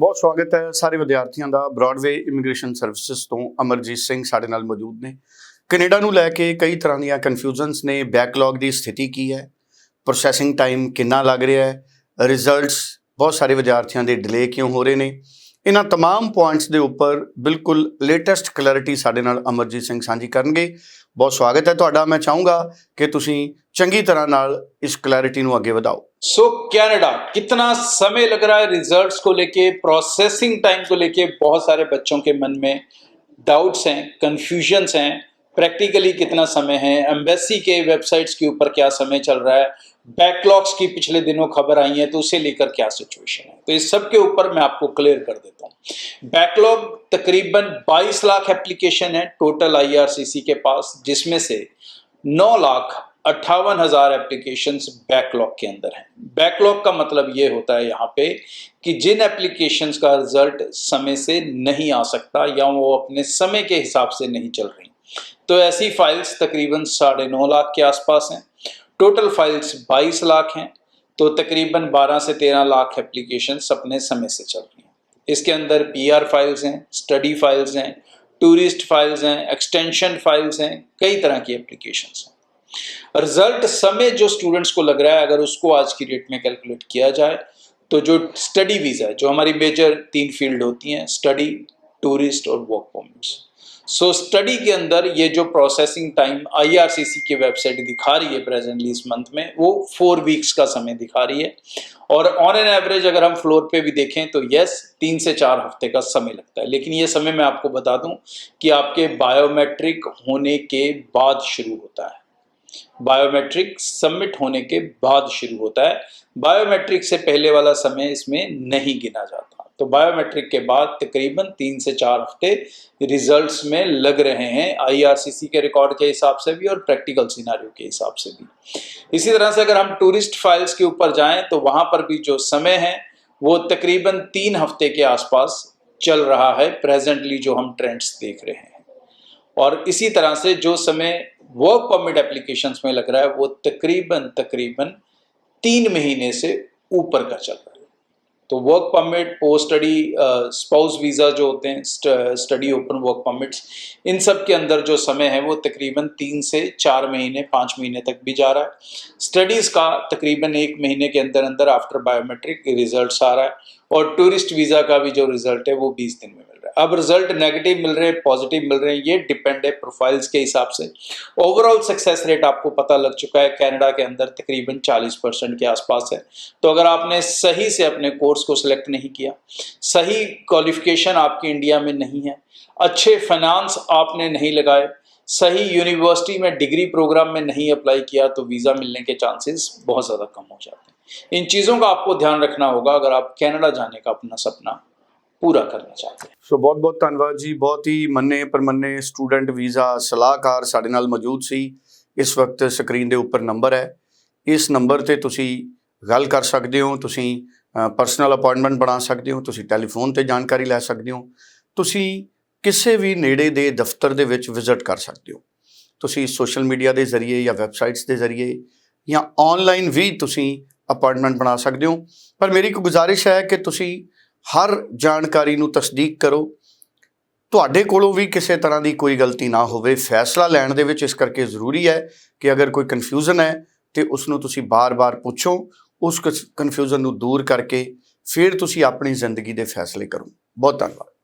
ਬਹੁਤ ਸਵਾਗਤ ਹੈ ਸਾਰੇ ਵਿਦਿਆਰਥੀਆਂ ਦਾ ਬ੍ਰਾਡਵੇ ਇਮੀਗ੍ਰੇਸ਼ਨ ਸਰਵਿਸਿਜ਼ ਤੋਂ ਅਮਰਜੀਤ ਸਿੰਘ ਸਾਡੇ ਨਾਲ ਮੌਜੂਦ ਨੇ। ਕੈਨੇਡਾ ਨੂੰ ਲੈ ਕੇ ਕਈ ਤਰ੍ਹਾਂ ਦੀਆਂ ਕਨਫਿਊਜ਼ਨਸ ਨੇ। ਬੈਕਲੌਗ ਦੀ ਸਥਿਤੀ ਕੀ ਹੈ? ਪ੍ਰੋਸੈਸਿੰਗ ਟਾਈਮ ਕਿੰਨਾ ਲੱਗ ਰਿਹਾ ਹੈ? ਰਿਜ਼ਲਟਸ ਬਹੁਤ ਸਾਰੇ ਵਿਦਿਆਰਥੀਆਂ ਦੇ ਡਿਲੇ ਕਿਉਂ ਹੋ ਰਹੇ ਨੇ? ਇਹਨਾਂ तमाम ਪੁਆਇੰਟਸ ਦੇ ਉੱਪਰ ਬਿਲਕੁਲ ਲੇਟੈਸਟ ਕਲੈਰਿਟੀ ਸਾਡੇ ਨਾਲ ਅਮਰਜੀਤ ਸਿੰਘ ਸਾਂਝੀ ਕਰਨਗੇ ਬਹੁਤ ਸਵਾਗਤ ਹੈ ਤੁਹਾਡਾ ਮੈਂ ਚਾਹੂੰਗਾ ਕਿ ਤੁਸੀਂ ਚੰਗੀ ਤਰ੍ਹਾਂ ਨਾਲ ਇਸ ਕਲੈਰਿਟੀ ਨੂੰ ਅੱਗੇ ਵਧਾਓ सो कनाडा कितना समय लग रहा है रिजल्ट्स को लेके प्रोसेसिंग टाइम को लेके बहुत सारे बच्चों के मन में डाउट्स हैं कंफ्यूजन्स हैं प्रैक्टिकली कितना समय है एम्बेसी के वेबसाइट्स के ऊपर क्या समय चल रहा है बैकलॉग्स की पिछले दिनों खबर आई है तो उसे लेकर क्या सिचुएशन है? तो इस सब के ऊपर मैं आपको क्लियर कर देता हूँ। बैकलॉग तकरीबन 22 लाख एप्लीकेशन है टोटल आईआरसीसी के पास, जिसमें से 9 लाख अट्ठावन हज़ार एप्लीकेशन बैकलॉग के अंदर हैं। बैकलॉग का मतलब ये होता है यहाँ पे कि जिन एप्लीकेशन का रिज़ल्ट समय से नहीं आ सकता या वो अपने समय के हिसाब से नहीं चल रही। तो ऐसी फाइल्स तकरीबन साढ़े नौ लाख के आसपास हैं। टोटल फाइल्स बाईस लाख हैं तो तकरीबन 12 से 13 लाख एप्लीकेशंस अपने समय से चल रही हैं। इसके अंदर पीआर फाइल्स हैं स्टडी फाइल्स हैं टूरिस्ट फाइल्स हैं एक्सटेंशन फाइल्स हैं, कई तरह की एप्लीकेशंस हैं। रिज़ल्ट समय जो स्टूडेंट्स को लग रहा है, अगर उसको आज की डेट में कैलकुलेट किया जाए तो जो स्टडी वीज़ा है, जो हमारी मेजर तीन फ़ील्ड होती हैं स्टडी टूरिस्ट और work permits so so, study के अंदर ये जो प्रोसेसिंग टाइम आईआरसीसी की वेबसाइट दिखा रही है प्रेजेंटली इस मंथ में वो फोर वीक्स का समय दिखा रही है। और ऑन एन एवरेज अगर हम फ्लोर पे भी देखें तो यस तीन से चार हफ़्ते का समय लगता है। लेकिन ये समय मैं आपको बता दूँ कि आपके बायोमेट्रिक होने के बाद शुरू होता है। बायोमेट्रिक सबमिट होने के बाद शुरू होता है। बायोमेट्रिक से पहले वाला समय इसमें नहीं गिना जाता। तो बायोमेट्रिक के बाद तकरीबन तीन से चार हफ़्ते रिजल्ट्स में लग रहे हैं आईआरसीसी के रिकॉर्ड के हिसाब से भी और प्रैक्टिकल सिनारियो के हिसाब से भी। इसी तरह से अगर हम टूरिस्ट फाइल्स के ऊपर जाएँ तो वहाँ पर भी जो समय है, वो तकरीबन तीन हफ़्ते के आसपास चल रहा है प्रेजेंटली जो हम ट्रेंड्स देख रहे हैं। और इसी तरह से जो समय वर्क परमिट एप्लीकेशंस में लग रहा है, वो तकरीबन तकरीबन तीन महीने से ऊपर का चल रहा है। तो work permit post study spouse visa जो होते हैं स्टडी ओपन वर्क परमिट्स इन सब के अंदर जो समय है वो तकरीबन तीन से चार महीने, पाँच महीने तक भी जा रहा है। स्टडीज़ का तकरीबन एक महीने के अंदर अंदर आफ्टर बायोमेट्रिक रिजल्ट्स आ रहा है और टूरिस्ट वीज़ा का भी जो रिज़ल्ट है वो बीस दिन में मिल अब रिज़ल्ट नेगेटिव मिल रहे हैं पॉजिटिव मिल रहे हैं ये डिपेंड है प्रोफाइल्स के हिसाब से। ओवरऑल सक्सेस रेट आपको पता लग चुका है कनाडा के अंदर तकरीबन 40 परसेंट के आसपास है। तो अगर आपने सही से अपने कोर्स को सिलेक्ट नहीं किया, सही क्वालिफिकेशन आपकी इंडिया में नहीं है, अच्छे फाइनेंस आपने नहीं लगाए, सही यूनिवर्सिटी में डिग्री प्रोग्राम में नहीं अप्लाई किया तो वीज़ा मिलने के चांसेस बहुत ज़्यादा कम हो जाते हैं। इन चीज़ों का आपको ध्यान रखना होगा, अगर आप कनाडा जाने का अपना सपना ਪੂਰਾ ਕਰਨਾ ਚਾਹਤੇ ਹਾਂ। ਸੋ ਬਹੁਤ ਬਹੁਤ ਧੰਨਵਾਦ ਜੀ। ਬਹੁਤ ਹੀ ਮੰਨੇ ਪਰਮੰਨੇ ਸਟੂਡੈਂਟ ਵੀਜ਼ਾ ਸਲਾਹਕਾਰ ਸਾਡੇ ਨਾਲ ਮੌਜੂਦ ਸੀ। ਇਸ ਵਕਤ ਸਕਰੀਨ ਦੇ ਉੱਪਰ ਨੰਬਰ ਹੈ। ਇਸ ਨੰਬਰ ਤੇ ਤੁਸੀਂ ਗੱਲ ਕਰ ਸਕਦੇ ਹੋ, ਤੁਸੀਂ ਪਰਸਨਲ ਅਪਾਇੰਟਮੈਂਟ ਬਣਾ ਸਕਦੇ ਹੋ, ਤੁਸੀਂ ਟੈਲੀਫੋਨ ਤੇ ਜਾਣਕਾਰੀ ਲੈ ਸਕਦੇ ਹੋ। ਤੁਸੀਂ ਕਿਸੇ ਵੀ ਨੇੜੇ ਦੇ ਦਫ਼ਤਰ ਦੇ ਵਿੱਚ ਵਿਜ਼ਿਟ ਕਰ ਸਕਦੇ ਹੋ। ਤੁਸੀਂ ਸੋਸ਼ਲ ਮੀਡੀਆ ਦੇ ਜ਼ਰੀਏ ਜਾਂ ਵੈਬਸਾਈਟਸ ਦੇ ਜ਼ਰੀਏ ਜਾਂ ਆਨਲਾਈਨ ਵੀ ਤੁਸੀਂ ਅਪਾਇੰਟਮੈਂਟ ਬਣਾ ਸਕਦੇ ਹੋ। ਪਰ ਮੇਰੀ ਇੱਕ ਗੁਜ਼ਾਰਿਸ਼ ਹੈ ਕਿ ਤੁਸੀਂ ਹਰ ਜਾਣਕਾਰੀ ਨੂੰ ਤਸਦੀਕ ਕਰੋ। ਤੁਹਾਡੇ ਕੋਲੋਂ ਵੀ ਕਿਸੇ ਤਰ੍ਹਾਂ ਦੀ ਕੋਈ ਗਲਤੀ ਨਾ ਹੋਵੇ। ਫੈਸਲਾ ਲੈਣ ਦੇ ਵਿੱਚ ਇਸ ਕਰਕੇ ਜ਼ਰੂਰੀ ਹੈ ਕਿ ਅਗਰ ਕੋਈ ਕਨਫਿਊਜ਼ਨ ਹੈ ਤੇ ਉਸ ਨੂੰ ਤੁਸੀਂ ਬਾਰ-ਬਾਰ ਪੁੱਛੋ। ਉਸ ਕਨਫਿਊਜ਼ਨ ਨੂੰ ਦੂਰ ਕਰਕੇ ਫਿਰ ਤੁਸੀਂ ਆਪਣੀ ਜ਼ਿੰਦਗੀ ਦੇ ਫੈਸਲੇ ਕਰੋ। ਬਹੁਤ ਧੰਨਵਾਦ।